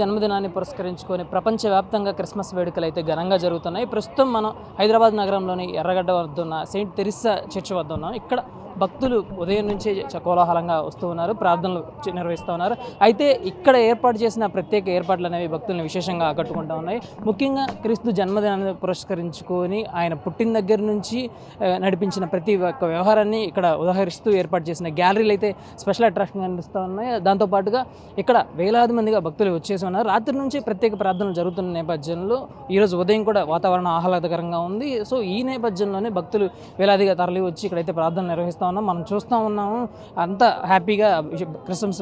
జన్మదినాన్ని పురస్కరించుకొని ప్రపంచవ్యాప్తంగా క్రిస్మస్ వేడుకలు అయితే ఘనంగా జరుగుతున్నాయి. ప్రస్తుతం మనం హైదరాబాద్ నగరంలోని ఎర్రగడ్డ వద్ద ఉన్న సెయింట్ తెరిస్సా చర్చ్ వద్ద ఉన్నాం. ఇక్కడ భక్తులు ఉదయం నుంచే కోలాహలంగా వస్తూ ఉన్నారు ప్రార్థనలు నిర్వహిస్తూ ఉన్నారు. అయితే ఇక్కడ ఏర్పాటు చేసిన ప్రత్యేక ఏర్పాట్లు అనేవి భక్తులను విశేషంగా ఆకట్టుకుంటూ ఉన్నాయి. ముఖ్యంగా క్రీస్తు జన్మదినాన్ని పురస్కరించుకొని ఆయన పుట్టిన దగ్గర నుంచి నడిపించిన ప్రతి ఒక్క వ్యవహారాన్ని ఇక్కడ ఉదాహరిస్తూ ఏర్పాటు చేసిన గ్యాలరీలు అయితే స్పెషల్ అట్రాక్షన్ కనిపిస్తూ ఉన్నాయి. దాంతోపాటుగా ఇక్కడ వేలాది మందిగా భక్తులు వచ్చేసి ఉన్నారు. రాత్రి నుంచి ప్రత్యేక ప్రార్థనలు జరుగుతున్న నేపథ్యంలో ఈరోజు ఉదయం కూడా వాతావరణం ఆహ్లాదకరంగా ఉంది. సో ఈ నేపథ్యంలోనే భక్తులు వేలాదిగా తరలి వచ్చి ఇక్కడైతే ప్రార్థనలు నిర్వహిస్తూ ఉన్నాం మనం చూస్తూ ఉన్నాము అంత హ్యాపీగా క్రిస్మస్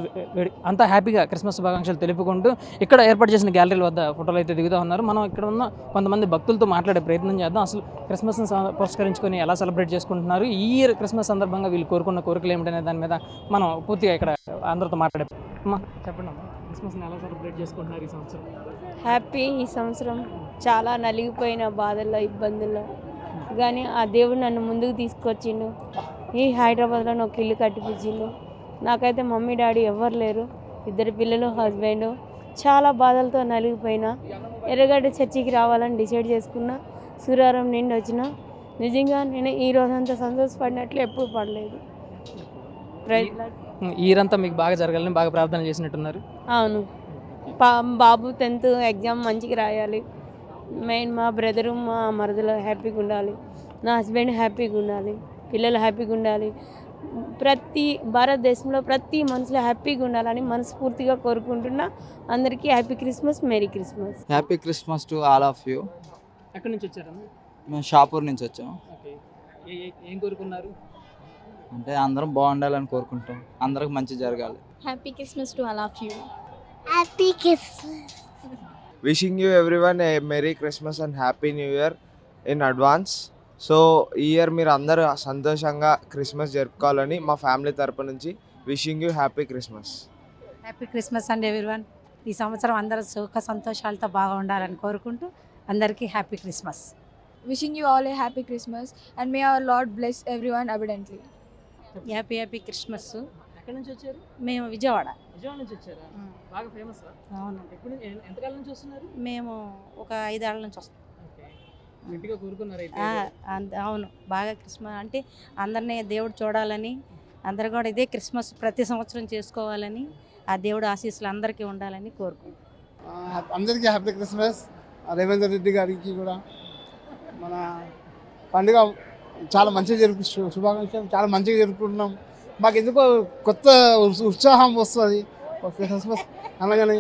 అంత హ్యాపీగా క్రిస్మస్ శుభాకాంక్షలు తెలుపుకుంటూ ఇక్కడ ఏర్పాటు చేసిన గ్యాలరీల వద్ద ఫోటోలు అయితే దిగుతూ ఉన్నారు. మనం ఇక్కడ ఉన్న కొంతమంది భక్తులతో మాట్లాడే ప్రయత్నం చేద్దాం. అసలు క్రిస్మస్ని పురస్కరించుకొని ఎలా సెలబ్రేట్ చేసుకుంటున్నారు? ఈ ఇయర్ క్రిస్మస్ సందర్భంగా వీళ్ళు కోరుకున్న కోరికలు ఏమిటనే దాని మీద మనం పూర్తిగా ఇక్కడ అందరితో మాట్లాడే అమ్మా చెప్పండి అమ్మా. క్రిస్మస్ని ఎలా సెలబ్రేట్ చేసుకుంటున్నారు ఈ సంవత్సరం? హ్యాపీ ఈ సంవత్సరం. చాలా నలిగిపోయిన బాధల్లో ఇబ్బందుల్లో. కానీ ఆ దేవుడు నన్ను ముందుకు తీసుకొచ్చిండు. ఈ హైదరాబాద్లో నాకు ఇల్లు కట్టిపించిండు నాకైతే మమ్మీ డాడీ ఎవ్వరు లేరు. ఇద్దరు పిల్లలు హస్బెండ్. చాలా బాధలతో నలిగిపోయినా. ఎర్రగడ్డ చర్చికి రావాలని డిసైడ్ చేసుకున్నా. సూర్యారం నిండి వచ్చిన. నిజంగా నేను ఈ రోజంతా సంతోషపడినట్లు ఎప్పుడు పడలేదు. ఈరంతా మీకు బాగా జరగాలని బాగా ప్రార్థన చేసినట్టున్నారు. అవును. పా బాబు టెన్త్ ఎగ్జామ్ మంచిగా రాయాలి. మెయిన్ మా బ్రదరు మా మరదలు హ్యాపీగా ఉండాలి. నా హస్బెండ్ హ్యాపీగా ఉండాలి. పిల్లలు హ్యాపీగా ఉండాలి. ప్రతి భారతదేశంలో ప్రతి మనుషులు హ్యాపీగా ఉండాలని మనస్ఫూర్తిగా కోరుకుంటున్నా. అందరికీ happy Christmas merry Christmas. Happy Christmas to all of you. ఎక్కడి నుంచి వచ్చారమ్మా మేము షాపూర్ నుంచి వచ్చాము ఏ- ఏ- ఏం కోరుకున్నారు? అంటే అందరం బాగుండాలని కోరుకుంటాం. అందరికి మంచి జరగాలి. Happy Christmas to all of you. Happy Christmas. wishing you everyone a merry christmas and happy new year in advance. So ఈ ఇయర్ మీరు అందరూ సంతోషంగా క్రిస్మస్ జరుపుకోవాలని మా ఫ్యామిలీ తరపు నుంచి wishing you happy Christmas. Happy Christmas అండి ఎవ్రీవన్. ఈ సంవత్సరం అందరూ సుఖ సంతోషాలతో బాగా ఉండాలని కోరుకుంటూ అందరికీ happy Christmas. Wishing you all a happy Christmas and may our Lord bless everyone abundantly. Happy happy Christmas. ఎక్కడి నుంచి వచ్చారు? మేము విజయవాడ. విజయవాడ నుంచి వచ్చారా? బాగా ఫేమస్ అవును. ఎప్పుడు ఎంతకాలం నుంచి వస్తున్నారు? మేము ఒక ఐదేళ్ళ నుంచి వస్తాం ఓకే గట్టిగా కోరుకున్నారు అయితే ఆ, అంత- అవును బాగా క్రిస్మస్ అంటే అందరినీ దేవుడు చూడాలని అందరు కూడా ఇదే క్రిస్మస్ ప్రతి సంవత్సరం చేసుకోవాలని ఆ దేవుడు ఆశీస్సులు అందరికీ ఉండాలని కోరుకుంటాం ఆ, అందరికీ హ్యాపీ క్రిస్మస్. రేవంత్ రెడ్డి గారికి కూడా మన పండుగ చాలా మంచిగా జరుపు శుభాకాంక్షలు. చాలా మంచిగా జరుపుకుంటున్నాం. మాకు ఎందుకో కొత్త ఉత్స- ఉత్సాహం వస్తుంది. క్రిస్మస్ అనగానే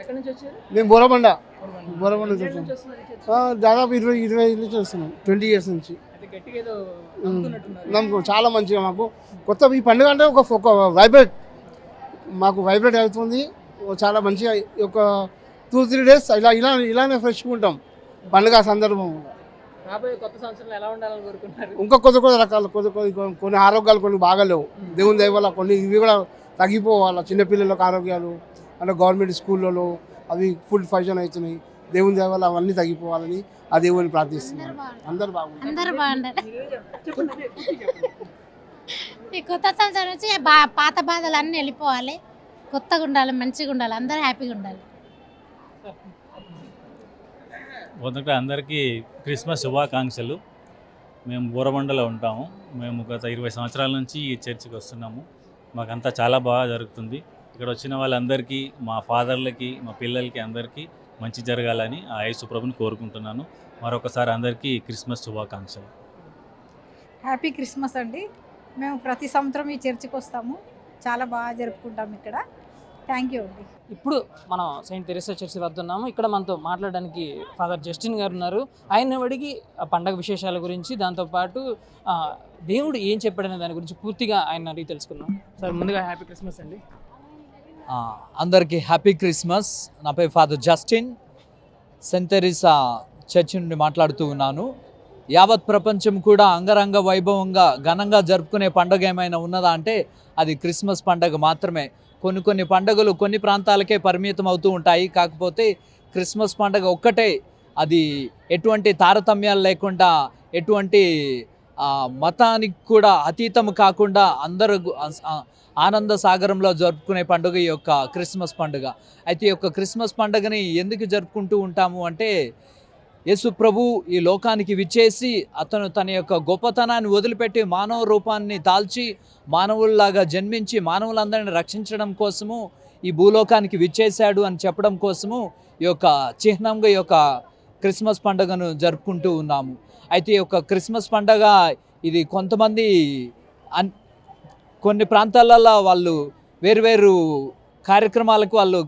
ఎక్కడి నుంచి వచ్చారు? మేము బోరబండ దాదాపు ఇరవై ఇరవై ఐదు నుంచి వస్తున్నాం. ట్వంటీ ఇయర్స్ నుంచి. నమ్మకం చాలా మంచిగా మాకు. కొత్త ఈ పండుగ అంటే ఒక ఒక వైబ్రేట్ మాకు వైబ్రేట్ అవుతుంది. చాలా మంచిగా ఒక టూ త్రీ డేస్ ఇలా ఇలా ఇలానే ఫ్రెష్గా ఉంటాం. పండుగ సందర్భం. ఇంకా కొద్ది కొద్ది రకాలు కొద్ది కొద్ది కొన్ని- కొన్ని ఆరోగ్యాలు కొన్ని బాగాలేవు దేవుని దయ వల్ల కొన్ని ఇవి కూడా తగ్గిపోవాలి. చిన్నపిల్లలకు ఆరోగ్యాలు అంటే గవర్నమెంట్ స్కూళ్ళలో అవి ఫుడ్ ఫంక్షన్ అవుతున్నాయి. దేవుని దయ వల్ల అవన్నీ తగ్గిపోవాలని ఆ దేవుని ప్రార్థిస్తున్నాను అందరు బాగుంటారు అందరూ. ఈ కొత్త సంవత్సరం వచ్చి బా పాత బాధలు అన్నీ వెళ్ళిపోవాలి. కొత్తగా ఉండాలి మంచిగా ఉండాలి అందరూ హ్యాపీగా ఉండాలి. మొదట అందరికీ క్రిస్మస్ శుభాకాంక్షలు. మేము బోరబండలో ఉంటాము. మేము గత ఇరవై సంవత్సరాల నుంచి ఈ చర్చికి వస్తున్నాము. మాకంతా చాలా బాగా జరుగుతుంది. ఇక్కడ వచ్చిన వాళ్ళందరికీ మా ఫాదర్లకి మా పిల్లలకి అందరికీ మంచి జరగాలని ఆ యేసు ప్రభుని కోరుకుంటున్నాను. మరొకసారి అందరికీ క్రిస్మస్ శుభాకాంక్షలు. హ్యాపీ క్రిస్మస్ అండి. మేము ప్రతి సంవత్సరం ఈ చర్చికి వస్తాము. చాలా బాగా జరుపుకుంటాం ఇక్కడ. థ్యాంక్ యూ అండి. ఇప్పుడు మనం సెయింట్ తెరిసా చర్చి వద్ద ఉన్నాము. ఇక్కడ మనతో మాట్లాడడానికి ఫాదర్ జస్టిన్ గారు ఉన్నారు. ఆయన అడిగి ఆ పండగ విశేషాల గురించి దాంతోపాటు ఆ, దేవుడు ఏం చెప్పాడనే దాని గురించి పూర్తిగా ఆయన అడిగి తెలుసుకుందాం. సార్ ముందుగా హ్యాపీ క్రిస్మస్ అండి. అందరికీ హ్యాపీ క్రిస్మస్. నా పేరు father Justin. Saint Teresa church నుండి మాట్లాడుతూ ఉన్నాను. యావత్ ప్రపంచం కూడా అంగరంగ వైభవంగా ఘనంగా జరుపుకునే పండుగ ఏమైనా ఉన్నదా అంటే అది క్రిస్మస్ పండుగ మాత్రమే. కొన్ని కొన్ని పండుగలు కొన్ని ప్రాంతాలకే పరిమితం అవుతూ ఉంటాయి. కాకపోతే క్రిస్మస్ పండుగ ఒక్కటే. అది ఎటువంటి తారతమ్యాలు లేకుండా ఎటువంటి మతానికి కూడా అతీతం కాకుండా అందరూ ఆనంద సాగరంలో జరుపుకునే పండుగ ఈ యొక్క క్రిస్మస్ పండుగ. అయితే ఈ యొక్క క్రిస్మస్ పండుగని ఎందుకు జరుపుకుంటూ ఉంటాము అంటే యేసు ప్రభు ఈ లోకానికి విచ్చేసి అతను తన యొక్క గొప్పతనాన్ని వదిలిపెట్టి మానవ రూపాన్ని దాల్చి మానవుల్లాగా జన్మించి మానవులందరిని రక్షించడం కోసము ఈ భూలోకానికి విచ్చేశాడు అని చెప్పడం కోసము ఈ యొక్క చిహ్నంగా ఈ యొక్క క్రిస్మస్ పండుగను జరుపుకుంటూ ఉన్నాము. అయితే ఈ యొక్క క్రిస్మస్ పండగ ఇది కొంతమంది అన్ కొన్ని ప్రాంతాలలో వాళ్ళు వేరువేరు కార్యక్రమాలకు వాళ్ళు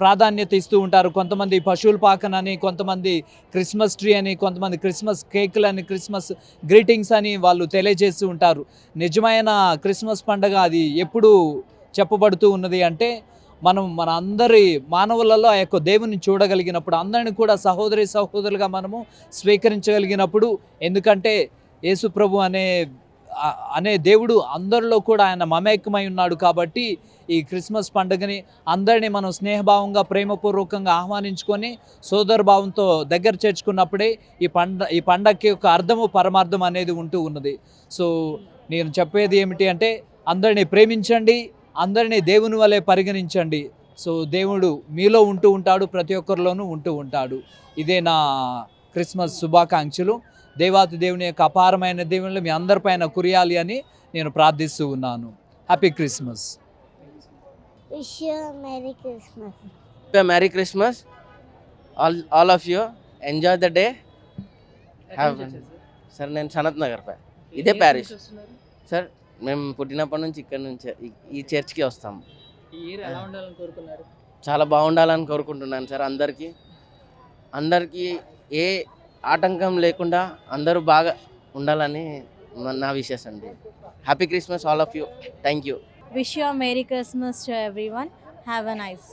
ప్రాధాన్యత ఇస్తూ ఉంటారు. కొంతమంది పశువుల పాకనని కొంతమంది క్రిస్మస్ ట్రీ అని కొంతమంది క్రిస్మస్ కేకులని క్రిస్మస్ గ్రీటింగ్స్ అని వాళ్ళు తెలియజేస్తూ ఉంటారు. నిజమైన క్రిస్మస్ పండగ అది ఎప్పుడు చెప్పబడుతూ ఉన్నది అంటే మనం మన అందరి మానవులలో ఆ యొక్క దేవుని చూడగలిగినప్పుడు అందరిని కూడా సహోదరి సహోదరులుగా మనము స్వీకరించగలిగినప్పుడు ఎందుకంటే యేసుప్రభు అనే అనే దేవుడు అందరిలో కూడా ఆయన మమేకమై ఉన్నాడు కాబట్టి ఈ క్రిస్మస్ పండుగని అందరినీ మనం స్నేహభావంగా ప్రేమపూర్వకంగా ఆహ్వానించుకొని సోదర భావంతో దగ్గర చేర్చుకున్నప్పుడే ఈ పండ ఈ పండగకి ఒక అర్థము పరమార్థం అనేది ఉంటూ ఉన్నది. సో నేను చెప్పేది ఏమిటి అంటే అందరినీ ప్రేమించండి అందరినీ దేవుని వలె పరిగణించండి. సో దేవుడు మీలో ఉంటూ ఉంటాడు ప్రతి ఒక్కరిలోనూ ఉంటూ ఉంటాడు. ఇదే నా క్రిస్మస్ శుభాకాంక్షలు. దేవాతి దేవుని యొక్క అపారమైన దేవుళ్ళు మీ అందరిపైన కురియాలి అని నేను ప్రార్థిస్తూ ఉన్నాను. Happy Christmas. Wish you a Merry Christmas. Merry Christmas. All, all of you enjoy the day. Have sir నేను సనత్ నగర్ పై ఇదే ప్యారిస్. సార్ మేము పుట్టినప్పటి నుంచి ఇక్కడ నుంచి ఈ- ఈ చర్చ్కి వస్తాము ఈ ఇయర్ ఎలా ఉండాలని కోరుకున్నారు? చాలా బాగుండాలని కోరుకుంటున్నాను సార్ అందరికీ. అందరికీ ఏ ఆటంకం లేకుండా అందరూ బాగా ఉండాలని నా- నా విషెస్ అండి. Happy Christmas all of you. Thank you. Wish you merry Christmas to everyone have a nice